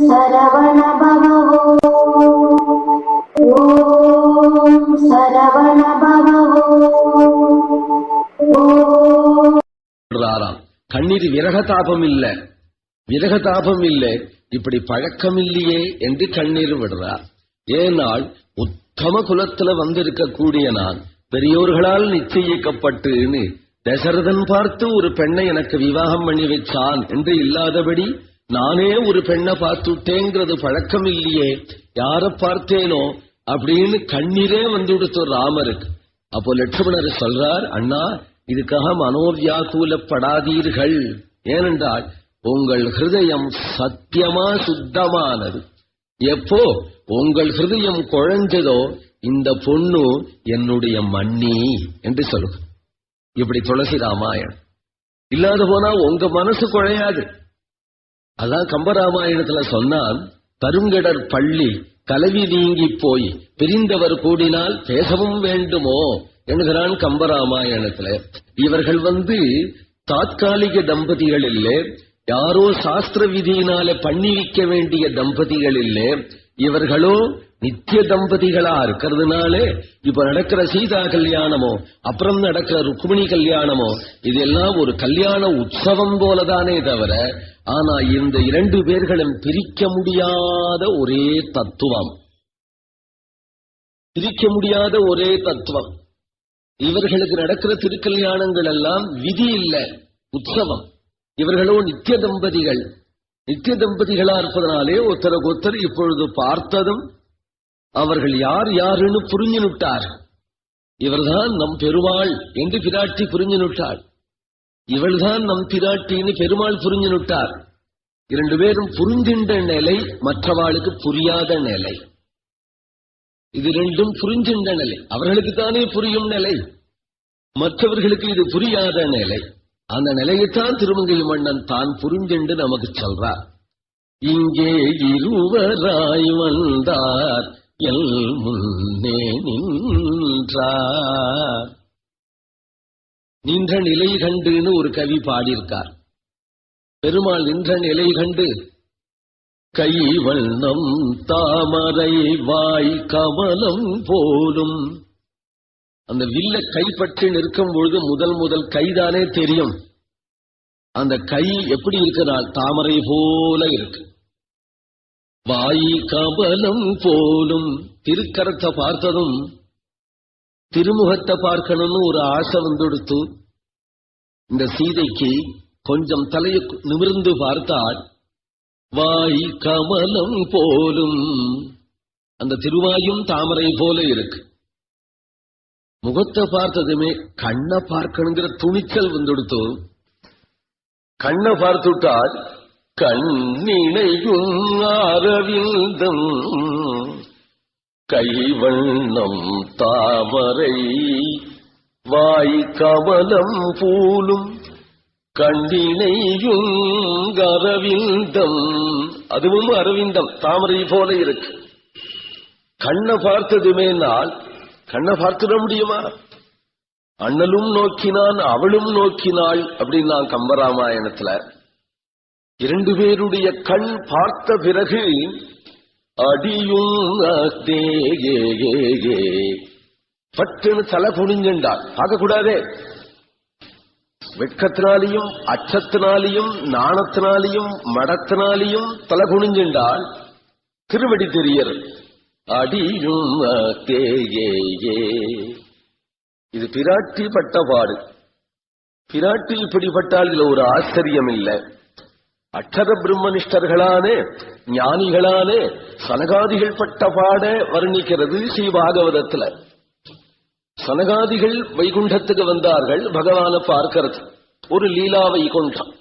சரவண பவோ ஓம் சரவண பவோ ஓம். இல்ல இப்படி பழக்கம் இல்லையே என்று கண்ணீர் விடுறார். ஏனால் உத்தம குலத்துல வந்திருக்கக்கூடிய நான் பெரியோர்களால் நிச்சயிக்கப்பட்டுன்னு தசரதன் பார்த்து ஒரு பெண்ணை எனக்கு விவாகம் பண்ணி வச்சான் என்று இல்லாதபடி நானே ஒரு பெண்ணை பார்த்துட்டேங்கிறது பழக்கம் இல்லையே யார பார்த்தேனோ அப்படின்னு கண்ணீரே வந்து கொடுத்த ராமருக்கு. அப்போ லட்சுமணர் சொல்றார் அண்ணா இதுக்காக மனோவியாக்குலப்படாதீர்கள் ஏனென்றால் உங்கள் ஹிருதயம் சத்தியமா சுத்தமானது. எப்போ உங்கள் ஹிருதயம் குழஞ்சதோ இந்த பொண்ணு என்னுடைய மண்ணி என்று சொல்லுங்க. இப்படி துளசி ராமாயணம். இல்லாத போனா உங்க மனசு குழையாது. அதான் கம்பராமாயணத்துல சொன்னான் தருங்கடற் பள்ளி கலவி நீங்கி போய் பிரிந்தவர் கூடினால் பேசவும் வேண்டுமோ என்கிறான் கம்பராமாயணத்துல. இவர்கள் வந்து தாத்காலிக தம்பதிகள் இல்லை யாரோ சாஸ்திர விதியினால பண்ணி வைக்க வேண்டிய தம்பதிகள் இல்லை இவர்களோ நித்திய தம்பதிகளா இருக்கிறதுனாலே இப்ப நடக்கிற சீதா கல்யாணமோ அப்புறம் நடக்கிற ருக்மிணி கல்யாணமோ இதெல்லாம் ஒரு கல்யாண உற்சவம் போலதானே தவிர ஆனா இந்த இரண்டு பேர்களும் பிரிக்க முடியாத ஒரே தத்துவம். பிரிக்க முடியாத ஒரே தத்துவம். இவர்களுக்கு நடக்கிற திருக்கல்யாணங்கள் எல்லாம் விதி இல்ல உற்சவம். இவர்களோ நித்திய தம்பதிகள். நித்திய தம்பதிகளா இருப்பதனாலே ஒருத்தருக்கு ஒருத்தர் இப்பொழுது பார்த்ததும் அவர்கள் யார் யாருன்னு புரிஞ்சு நுட்டார் இவர்தான் நம் பெருமாள் என்று பிராட்டி புரிஞ்சு நுட்டாள் இவள்தான் நம் பிராட்டின்னு பெருமாள் புரிஞ்சு நுட்டார் இரண்டு பேரும் புரிஞ்சின்ற நிலை மற்றவாளுக்கு புரியாத நிலை. இது ரெண்டும் புரிஞ்சின்ற நிலை. அவர்களுக்கு தானே புரியும் நிலை. மற்றவர்களுக்கு இது புரியாத நிலை. அந்த நிலையைத்தான் திருமங்கை மன்னன் தான் புரிஞ்சென்று நமக்கு சொல்றார். இங்கே இருவராய் வந்தார் எல் முன்னே நின்றார். நின்ற நிலை கண்டுன்னு ஒரு கவி பாடியிருக்கார். பெருமாள் நின்ற நிலை கண்டு கை வண்ணம் தாமரை வாய் கமலம் போலும் அந்த வில்ல கைப்பற்றி நிற்கும் பொழுது முதல் முதல் கைதானே தெரியும். அந்த கை எப்படி இருக்கிறால் தாமரை போல இருக்கு. வாயி கமலம் போலும் திருக்கரத்தை பார்த்ததும் திருமுகத்தை பார்க்கணும்னு ஒரு ஆசை வந்துடுத்து இந்த சீதைக்கு கொஞ்சம் தலையை நிமிர்ந்து பார்த்தால் வாய் கமலம் போலும் அந்த திருவாயும் தாமரை போல இருக்கு. முகத்தை பார்த்ததுமே கண்ணை பார்க்கணுங்கிற துணிச்சல் வந்துடுத்து. கண்ணை பார்த்துட்டால் கண்ணினையும் அரவிந்தம் கைவண்ணம் தாமரை வாய் கவலம் பூலும் கண்ணினையும் அரவிந்தம் அதுவும் அரவிந்தம் தாமரை போல இருக்கு. கண்ணை பார்த்ததுமே நாள் கண்ணை பார்த்துட முடியுமா? அண்ணலும் நோக்கினான் அவளும் நோக்கினாள் அப்படின்னு நான் கம்பராமாயணத்துல. இரண்டு பேருடைய கண் பார்த்த பிறகு அடியும் பட்டுன்னு தலை குனிஞ்சுண்டாள் பார்க்கக்கூடாதே. வெட்கத்தினாலையும் அச்சத்தினாலையும் நாணத்தினாலையும் மடத்தினாலையும் தலை குனிஞ்சுண்டாள் திருவடி தெரியர் அடியும் இது பிராட்டி பட்ட பாடு பிராட்டி இப்படிப்பட்டால் இதுல ஒரு ஆச்சரியம் இல்லை அட்சர பிரம்மனிஷ்டர்களான ஞானிகளானே சனகாதிகள் பட்ட பாட வர்ணிக்கிறது ஸ்ரீ பாகவதத்துல. சனகாதிகள் வைகுண்டத்துக்கு வந்தார்கள் பகவான பார்க்கிறது. ஒரு லீலா வைகுண்டம்.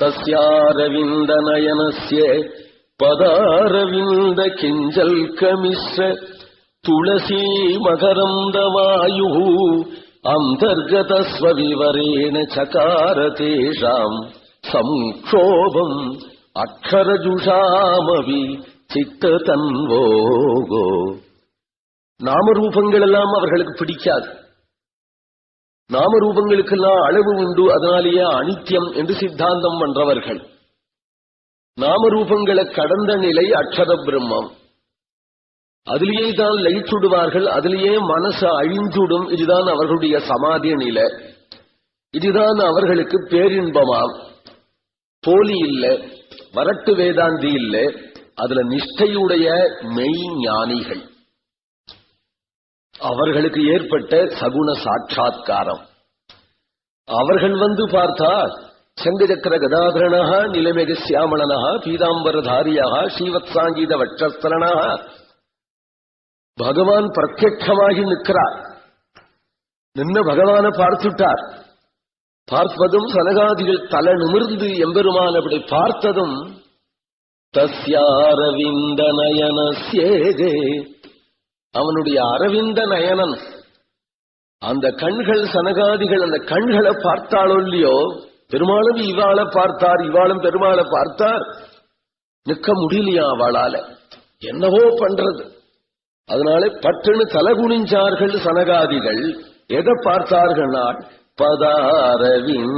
தஸ்யாரவிந்த நயனஸ்ய பதாரவிந்த கிஞ்சல் கமிஸ்ர துளசி மகரந்த வாயு அந்தர்கதஸ்வவிவரேண சகார தேஷாம் சம்க்ஷோபம் அக்ஷரஜுஷாமவி சித்த தன்வோகோ நாமரூபங்கள் எல்லாம் அவர்களுக்கு பிடிக்காது. நாமரூபங்களுக்கெல்லாம் அளவு உண்டு அதனாலேயே அனித்தியம் என்று சித்தாந்தம் பண்றவர்கள் நாமரூபங்களை கடந்த நிலை அக்ஷத பிரம்மம். அதிலேயே தான் லயிச்சுடுவார்கள் அதிலேயே மனசு அழிஞ்சுடும் இதுதான் அவர்களுடைய சமாதி நிலை. இதுதான் அவர்களுக்கு பேரின்பமாம். போலி இல்ல வரட்டு வேதாந்தி இல்ல அதுல நிஷ்டையுடைய மெய் ஞானிகள். அவர்களுக்கு ஏற்பட்ட சகுண சாட்சா்காரம் அவர்கள் வந்து பார்த்தா சங்கச்சக்கர கதாதரணா நிலமெக சியாமளனா பீதாம்பரதாரியா ஸ்ரீவத்சாங்கீத வட்சஸ்தலனா பகவான் பிரத்யட்சமாகி நிற்கிறார் நின்ன பகவான பார்த்துட்டார் பார்ப்பதும் சனகாதிகள் தலை நிமிர்ந்து எம்பெருமான் அப்படி பார்த்ததும் தஸ்யாரவிந்த நயனசேதே அவனுடைய அரவிந்த நயனன் அந்த கண்கள் சனகாதிகள் அந்த கண்களை பார்த்தாலோ இல்லையோ பெருமாளும் இவாளை பார்த்தார் இவாளும் பெருமாளை பார்த்தார். நிற்க முடியலையா அவளால? என்னவோ பண்றது. அதனால பட்டுன்னு தலகுனிஞ்சார்கள் சனகாதிகள். எதை பார்த்தார்கள் பதாரவின்